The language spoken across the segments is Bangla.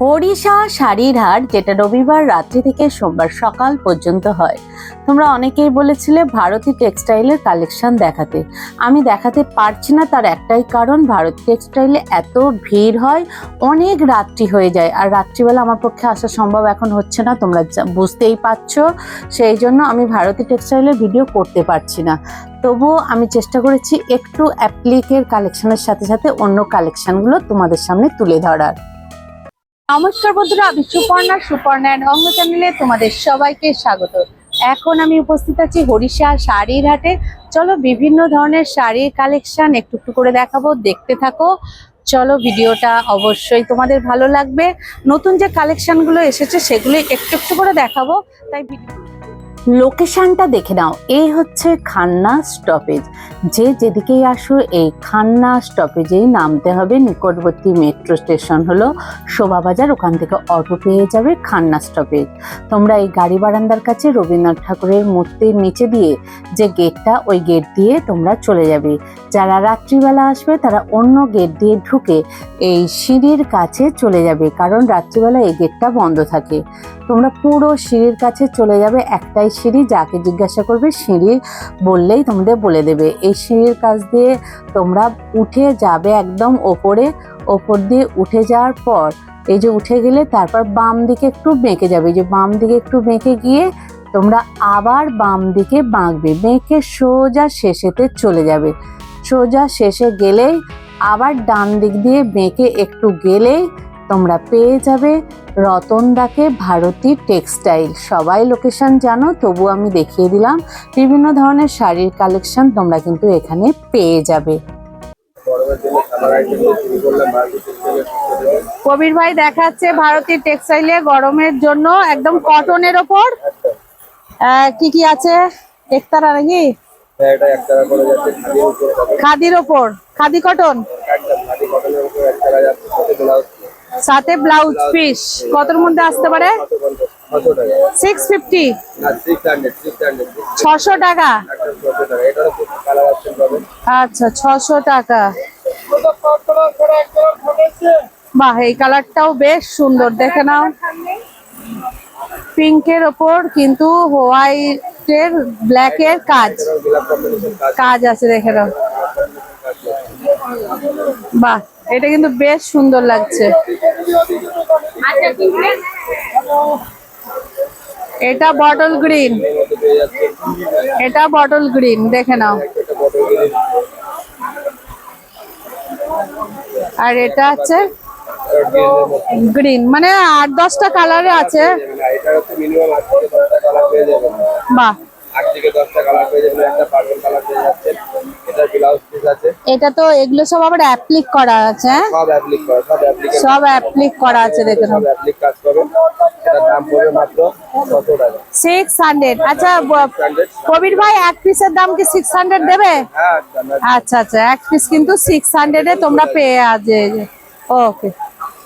হরিষা শাড়ির হাট যেটা রবিবার রাত্রি থেকে সোমবার সকাল পর্যন্ত হয়। তোমরা অনেকেই বলেছিলে ভারতী টেক্সটাইলের কালেকশন দেখাতে। আমি দেখাতে পারছি না তার একটাই কারণ, ভারতী টেক্সটাইলে এত ভিড় হয়, অনেক রাত্রি হয়ে যায়। আর রাত্রিবেলা আমার পক্ষে আসা সম্ভব এখন হচ্ছে না, তোমরা বুঝতেই পারছ। সেই জন্য আমি ভারতী টেক্সটাইলের ভিডিও করতে পারছি না। তবুও আমি চেষ্টা করেছি একটু অ্যাপ্লিকের কালেকশনের সাথে সাথে অন্য কালেকশনগুলো তোমাদের সামনে তুলে ধরার। নমস্কার বন্ধুরা, আমি সুপর্ণা। সুপর্ণা অঙ্গ চ্যানেলে তোমাদের সবাইকে স্বাগত। এখন আমি উপস্থিত আছি হরিষা শাড়ির হাটে। চলো বিভিন্ন ধরনের শাড়ির কালেকশন একটু একটু করে দেখাবো, দেখতে থাকো। চলো ভিডিওটা অবশ্যই তোমাদের ভালো লাগবে। নতুন যে কালেকশনগুলো এসেছে, সেগুলো একটু একটু করে দেখাবো। তাই ভিডিও লোকেশনটা দেখে নাও। এই হচ্ছে খান্না স্টপেজ। যে যেদিকেই আসো, এই খান্না স্টপেজেই নামতে হবে। নিকটবর্তী মেট্রো স্টেশন হলো শোভাবাজার। ওখান থেকে অটো পেয়ে যাবে খান্না স্টপেজ। তোমরা এই গাড়ি বারান্দার কাছে রবীন্দ্রনাথ ঠাকুরের মূর্তির নিচে দিয়ে যে গেটটা, ওই গেট দিয়ে তোমরা চলে যাবে। যারা রাত্রিবেলা আসবে, তারা অন্য গেট দিয়ে ঢুকে এই সিঁড়ির কাছে চলে যাবে। কারণ রাত্রিবেলা এই গেটটা বন্ধ থাকে। তোমরা পুরো সিঁড়ির কাছে চলে যাবে একটাই সিঁড়ি, যাকে জিজ্ঞাসা করবে সিঁড়ি বললেই তোমাদের বলে দেবে। এই সিঁড়ির কাছ দিয়ে তোমরা উঠে যাবে একদম ওপরে, ওপর দিয়ে উঠে যাওয়ার পর এই যে উঠে গেলে তারপর বাম দিকে একটু বেঁকে যাবে। যে বাম দিকে একটু বেঁকে গিয়ে তোমরা আবার বাম দিকে বাঁকবে, বেঁকে সোজা শেষেতে চলে যাবে। সোজা শেষে গেলেই আবার ডান দিক দিয়ে বেঁকে একটু গেলেই তোমরা পেয়ে যাবে রতন রতনদাকে ভারতী টেক্সটাইল। সবাই লোকেশন জানো তবু আমি দেখিয়ে দিলাম বিভিন্ন ধরনের শাড়ির কালেকশন তোমরা কিন্তু এখানে পেয়ে যাবে। ভারতীয় কবির ভাই দেখাচ্ছে ভারতী টেক্সটাইলে গরমের জন্য একদম কটনের ওপর। আহ, কি কি আছে? একতারা নাকি? হ্যাঁ, এটা এক টাকা করে যাচ্ছে খাদির উপর খাদির ওপর খাদি কটন সাথে ব্লাউজ পিস কতর মধ্যে আসতে পারে? সিক্স ফিফটি ছশো টাকা। আচ্ছা ছশো টাকা। বাহ, এই কালারটাও বেশ সুন্দর, দেখে নাও। পিঙ্কের ওপর কিন্তু হোয়াইটের, ব্ল্যাকের কাজ। কাজ আছে, দেখে নাও। বাহ, এটা কিন্তু বেশ সুন্দর লাগছে। এটা বটল গ্রিন এটা বটল গ্রিন দেখে নাও। এটা আর এটা আছে গ্রিন মানে আট দশটা কালারে আছে। মিনিমাম আট থেকে দশটা কালার পেয়ে যাবেন বাহ। আট থেকে দশটা কালার পেয়ে যাবেন একটা পার্পল কালার পেয়ে যাচ্ছে এটার ব্লাউজ আছে? এটা তো এগুলো সব আবার অ্যাপ্লিক করা আছে হ্যাঁ? সব অ্যাপ্লিক করা সব অ্যাপ্লিক সব অ্যাপ্লিক করা আছে দেখে সব অ্যাপ্লিক কাজ করবে। দাম পড়বে মাত্র টাকা। আচ্ছা ব- কবির ভাই এক পিসের দাম কি সিক্স হান্ড্রেড দেবে? হ্যাঁ আচ্ছা আচ্ছা এক পিস কিন্তু সিক্স হান্ড্রেডে তোমরা পেয়ে আছে ওকে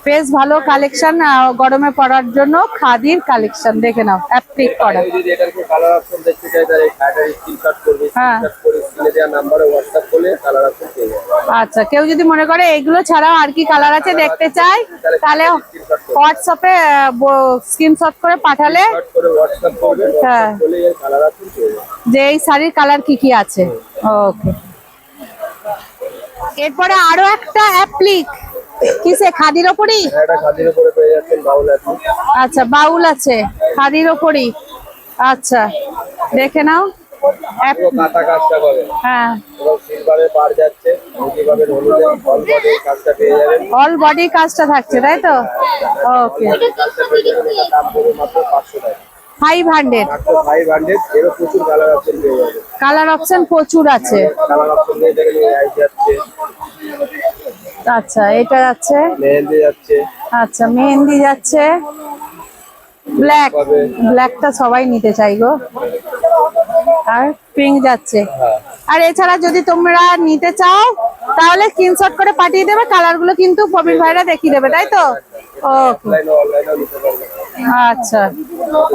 বেশ ভালো কালেকশন গরমে পড়ার জন্য খাদির কালেকশন দেখে নাও অ্যাপ্লিক করা। হ্যাঁ। আচ্ছা কেউ যদি মনে করে এগুলো ছাড়াও আর কি কালার আছে দেখতে চাই তাহলে হোয়াটসঅ্যাপে স্ক্রিনশট করে পাঠালে হ্যাঁ। যে এই শাড়ির কালার কি কি আছে? ওকে এরপরে আরও একটা অ্যাপ্লিক কিসে খাদির ওপরই? হ্যাঁ, আছে আচ্ছা বাউল আছে খাদির ওপরই। আচ্ছা দেখে নাও। পাবেন হ্যাঁ। অল বডি কাজটা থাকছে তাই তো? Okay five hundred colour option colour option প্রচুর আছে। কালার অপশন আচ্ছা এটা যাচ্ছে? মেহেন্দি যাচ্ছে। আচ্ছা মেহেন্দি যাচ্ছে। ব্ল্যাক ব্ল্যাকটা সবাই নিতে চাই গো। আর পিঙ্ক যাচ্ছে। আর এছাড়া যদি তোমরা নিতে চাও, তাহলে স্ক্রিনশট করে পাঠিয়ে দেবে কালারগুলো কিন্তু প্রবীর ভাইরা দেখিয়ে দেবে, তাই তো? আচ্ছা।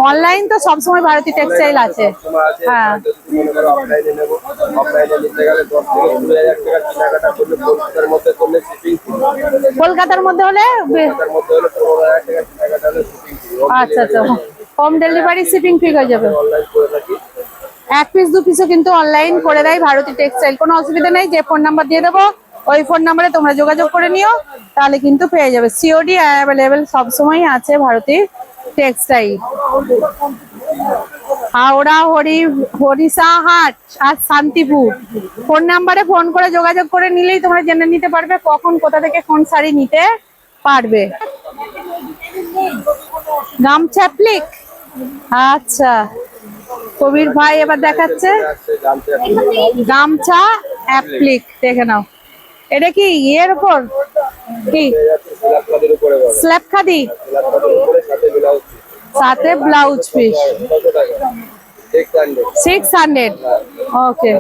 অনলাইন তো সবসময় ভারতী টেক্সটাইল আছে। হ্যাঁ। কলকাতার মধ্যে হলে আচ্ছা আচ্ছা। হোম ডেলিভারি শিপিং ফ্রি হয়ে যাবে। এক পিস দু পিসও কিন্তু অনলাইন করে দেয় ভারতী টেক্সটাইল কোনো অসুবিধা নেই, যে ফোন নাম্বার দিয়ে দেবো, ওই ফোন নাম্বারে তোমরা যোগাযোগ করে নিও, তাহলে কিন্তু পেয়ে যাবে। সিওডি অ্যাভেলেবেল সবসময় আছে ভারতী টেক্সটাইল হাওড়া, হরি হরিষাহাট আর শান্তিপুর। ফোন নাম্বারে ফোন করে যোগাযোগ করে নিলেই তোমরা জেনে নিতে পারবে কখন কোথা থেকে কোন শাড়ি নিতে পারবে। গামছা প্লিক আচ্ছা। কবির ভাই এবার দেখাচ্ছে। গামছা অ্যাপ্লিক দেখে নাও। এটা কি ইয়ের উপর? কি? স্ল্যাব খাদি? সাথে blouse piece. Six hundred okay.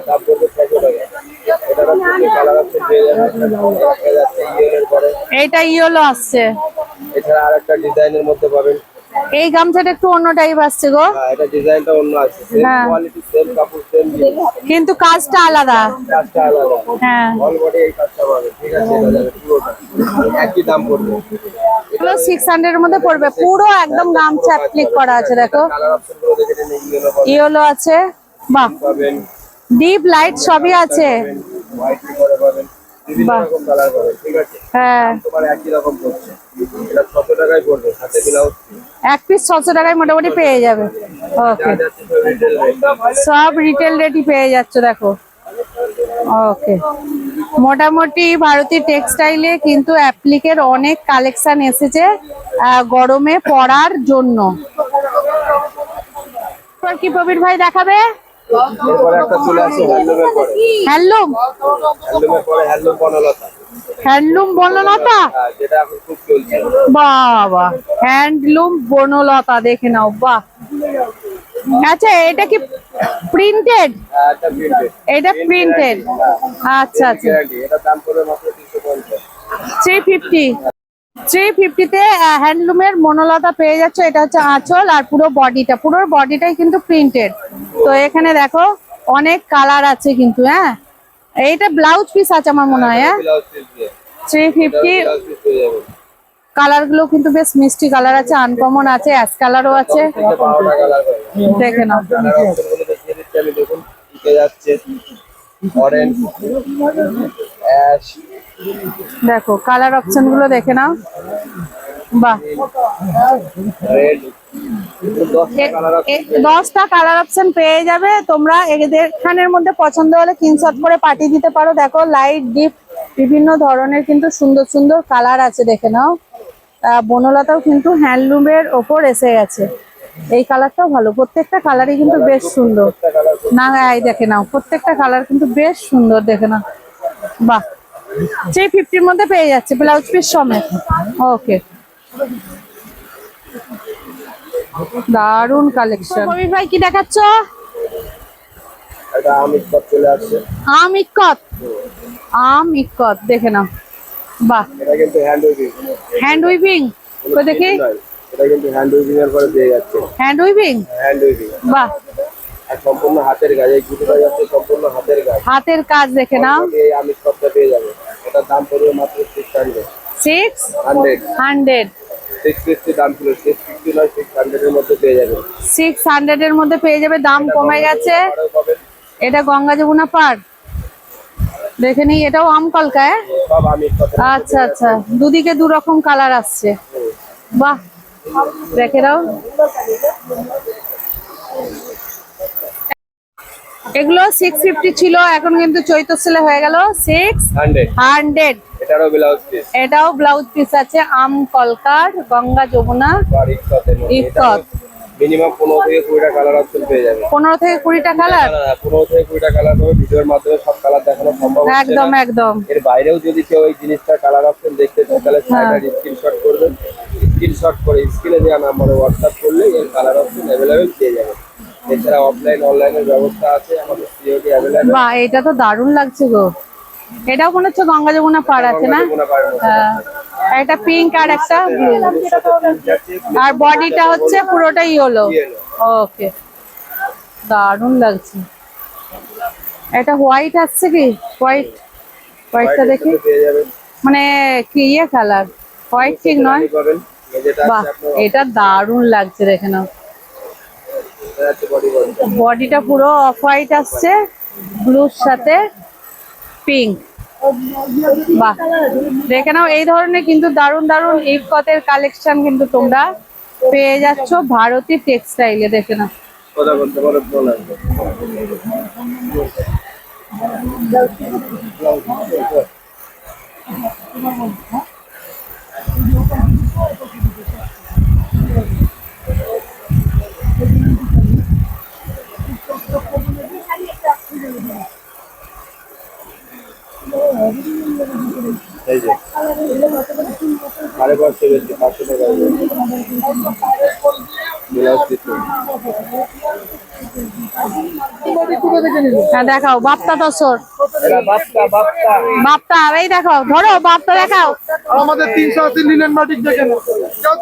এইটা ইয়েলো আসছে। এছাড়া আর একটা ডিজাইনের মধ্যে পাবেন এই গামছাটা একটু অন্য টাইপ আসছে গো। হ্যাঁ এটা ডিজাইনটা অন্য আছে সেম। কোয়ালিটি সেম কাপড় সেম কিন্তু কাজটা আলাদা। কাজটা আলাদা। হ্যাঁ। অল বডি এই কাজটা পাবে ঠিক আছে? এটা যাবে পুরোটা। একই দাম পড়বে। এগুলো সিক্স হান্ড্রেড এর মধ্যে পড়বে। পুরো একদম গামছা ক্লিক করা আছে দেখো। ইয়েলো আছে। বাহ। ডিপ লাইট সবই আছে। হোয়াইট করে পাবেন। বিভিন্ন বাহ। রকম কালার পাবেন ঠিক আছে? হ্যাঁ। তোমার একই রকম পড়ছে। এক পিস ছশো টাকায় মোটামুটি পেয়ে যাবে। ওকে সব রিটেল রেটই পেয়ে যাচ্ছে দেখো। ওকে মোটামুটি টেক্সটাইলে কিন্তু অ্যাপ্লিকের অনেক কালেকশন এসেছে গরমে পরার জন্য। কি প্রবীর ভাই দেখাবে? হ্যান্ডলুম? হ্যান্ডলুমের পরে হ্যান্ডলুম বনলতা। হ্যান্ডলুম বনলতা? বাবা হ্যান্ডলুম বনলতা দেখে নাও বাহ। আচ্ছা এটা কি প্রিন্টেড? হ্যাঁ, এটা প্রিন্টেড। আচ্ছা আচ্ছা। Three fifty. থ্রি ফিফটিতে হ্যান্ডলুমের মনোলতা পেয়ে যাচ্ছে এটা হচ্ছে আঁচল আর পুরো বডিটা। পুরো বডিটাই কিন্তু প্রিন্টেড। তো এখানে দেখো অনেক কালার আছে কিন্তু হ্যাঁ? এইটা ব্লাউজ পিস আছে আমার মনে হয় থ্রি ফিফটি কালারগুলো কিন্তু বেশ মিষ্টি কালার আছে আনকমন আছে অ্যাশ কালারও আছে। দেখে নাও। দেখো কালার অপশনগুলো দেখে নাও। বাহ। রেড দশটা কালার অপশন পেয়ে যাবে। তোমরা এদের মধ্যে পছন্দ হলে স্ক্রিনশট করে পাঠিয়ে দিতে পারো। দেখো লাইট ডিপ বিভিন্ন ধরনের কিন্তু সুন্দর সুন্দর কালার আছে দেখে নাও। বনলতাও কিন্তু হ্যান্ডলুমের ওপর এসে গেছে। এই কালারটাও ভালো। প্রত্যেকটা কালারই কিন্তু বেশ সুন্দর। না এই দেখে নাও প্রত্যেকটা কালার কিন্তু বেশ সুন্দর দেখে নাও। বাহ! থ্রি ফিফটির মধ্যে পেয়ে যাচ্ছে ব্লাউজ পিস সমেত। ওকে দারুণ কালেকশন কবির ভাই কি দেখাচ্ছ? কাপ চলে আসছে। আম আম দেখে নাও। বাহ। এটা কিন্তু হ্যান্ড উইভিং হ্যান্ড উইভিং তো দেখি? এটা কিন্তু হ্যান্ড উইভিং এর পরে পেয়ে যাচ্ছে। হ্যান্ড উইভিং হ্যান্ড উইভিং বাহ। সম্পূর্ণ হাতের কাজ এই গুটিটা যাচ্ছে সম্পূর্ণ হাতের কাজ হাতের কাজ দেখে নাও। এই কাপটা পেয়ে যাবে? এটার দাম পড়বে মাত্র six hundred six hundred hundred six fifty দাম ছিল সিক্স ফিফটি নয় সিক্স হান্ড্রেড এর মধ্যে পেয়ে যাবেন সিক্স হান্ড্রেড এর মধ্যে পেয়ে যাবে দাম কমে গেছে। এটা গঙ্গা যমুনা দেখে নিই এটাও আম কলকায়? আচ্ছা আচ্ছা। দুদিকে দু রকম কালার আসছে। বাহ! দেখে দাও এগুলো সিক্স ফিফটি ছিল এখন কিন্তু চৈত্র সেলে হয়ে গেল। সিক্স হান্ড্রেড এটারও ব্লাউজ পিস এটাও ব্লাউজ পিস আছে আম কলকার গঙ্গা যমুনা ইকত। মিনিমাম পনেরো থেকে কুড়িটা কালার অপশন পেয়ে যাবে। পনেরো থেকে কুড়িটা কালার পনেরো থেকে কুড়িটা কালার হবে। ভিডিওর মাধ্যমে সব কালার দেখানো সম্ভব একদম একদম। এর বাইরেও যদি কেউ এই জিনিসটা কালার অপশন দেখতে চায় তাহলে হ্যাঁ। স্ক্রিনশট করবেন। স্ক্রিনশট করে স্ক্রিনে দেওয়া নাম্বারে হোয়াটসঅ্যাপ করলে এর কালার অপশন অ্যাভেলেবেল পেয়ে যাবেন। এছাড়া অফলাইন অনলাইনের ব্যবস্থা আছে আমাদের সিওডি অ্যাভেলেবেল বাহ এটা তো দারুণ লাগছে গো। এটাও মনে হচ্ছে গঙ্গা যমুনা পার আছে না? হ্যাঁ। একটা পিঙ্ক আর একটা ব্লু আর বডিটা হচ্ছে পুরোটাই ইয়েলো ওকে দারুণ লাগছে। এটা হোয়াইট আসছে কি? হোয়াইট হোয়াইটটা দেখি। মানে কি ইয়ে কালার হোয়াইট ঠিক নয়? বাহ এটা দারুণ লাগছে দেখে নাও। বডিটা পুরো অফ হোয়াইট আসছে ব্লুর সাথে পিঙ্ক বাহ। দেখে নাও, এই ধরনের কিন্তু দারুণ দারুণ ইফকতের কালেকশন কিন্তু তোমরা পেয়ে যাচ্ছ ভারতী টেক্সটাইলে দেখে নাও। কথা বলতে পারো ভালো লাগবে এই যে সাড়ে পাঁচশো বেশি পাঁচশো টাকা হ্যাঁ দেখাও বাপ্তা তসর বাপ্তা বাপ্তা বাপ্তা এই দেখো ধরো বাপ্তা দেখাও। আমাদের তিনশো আশি লিনেন মাটিক কেউ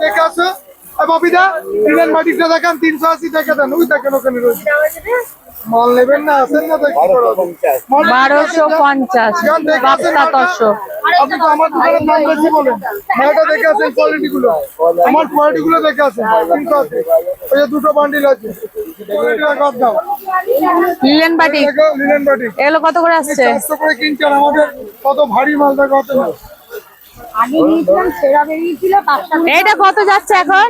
দেখে আসো। এ বাপিদা লিনেন মাটিকটা দেখান তিনশো আশি দেখে দেন। ওই দেখেন ওখানে রয়েছে। মাল নেবেন না আসেন না বারোশো পঞ্চাশ বারোশো পঞ্চাশ বাপ্তা তসর আপনি তো আমার দোকানের দাম বেশি বলেন। মালটা দেখে আসেন কোয়ালিটি গুলো আমার কোয়ালিটি গুলো দেখে আসেন তিনশো আশি। ওই যে দুটো বান্ডিল আছে। লিলেন বাটি। এগুলো কত করে আসছে? চারশো করে কিনছেন আমাদের কত ভারী মাল দেখো কত না। এইটা কত যাচ্ছে এখন?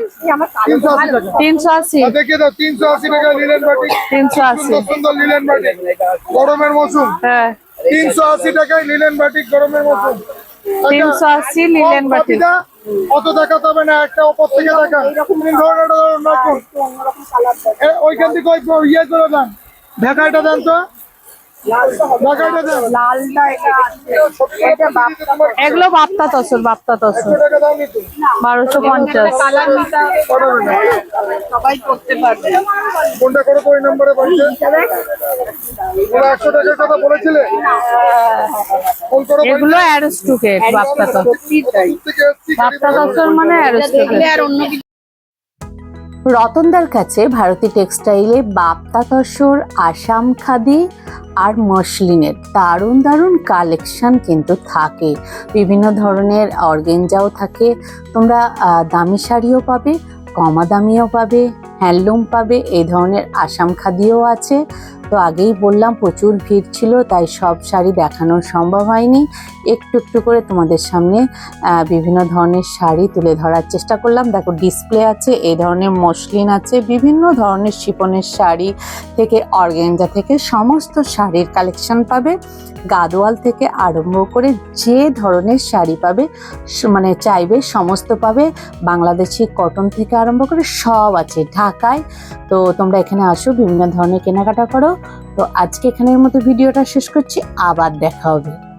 তিনশো আশি টাকা তিনশো আশি। টাকা লিনেন মাটিক তিনশো আশি। সুন্দর সুন্দর লিনেন বাটিক গরমের মৌসুম। হ্যাঁ। তিনশো আশি টাকায় লিনেন বাটিক গরমের মৌসুম। তিনশো আশি লিলেন বাটি। অত দেখাতে হবে না একটা ওপর থেকে দেখা। ওইখান থেকে ওই ইয়ে করে দেন। ঢাকাইটা দেন তো। এগুলো বাপ্তা তসর বাপ্তা তসর বারোশো পঞ্চাশ। কোনটা করে তো ওই নম্বরে একশো টাকার কথা বলেছিলে? এগুলো অ্যারোস্টুকেট বাপ্তা তসর বাপ্তা তসর মানে অ্যারোস্টুকেট রতনদার কাছে ভারতী টেক্সটাইলে বাপ্তা তসর আসাম খাদি আর মসলিনের দারুণ দারুণ কালেকশান কিন্তু থাকে। বিভিন্ন ধরনের অর্গেঞ্জাও থাকে। তোমরা দামি শাড়িও পাবে, কমা দামিও পাবে, হ্যান্ডলুম পাবে এই ধরনের আসাম খাদিও আছে। তো আগেই বললাম, প্রচুর ভিড় ছিল, তাই সব শাড়ি দেখানো সম্ভব হয়নি। একটু একটু করে তোমাদের সামনে বিভিন্ন ধরনের শাড়ি তুলে ধরার চেষ্টা করলাম। দেখো ডিসপ্লে আছে, এই ধরনের মসলিন আছে, বিভিন্ন ধরনের শিপনের শাড়ি থেকে, অর্গেঞ্জা থেকে সমস্ত শাড়ির কালেকশন পাবে। গাদোয়াল থেকে আরম্ভ করে যে ধরনের শাড়ি পাবে মানে চাইবে, সমস্ত পাবে। বাংলাদেশি কটন থেকে আরম্ভ করে সব আছে ঢাকায়। তো তোমরা এখানে আসো, বিভিন্ন ধরনের কেনাকাটা করো। তো আজকে এখানের মতো ভিডিওটা শেষ করছি আবার দেখা হবে।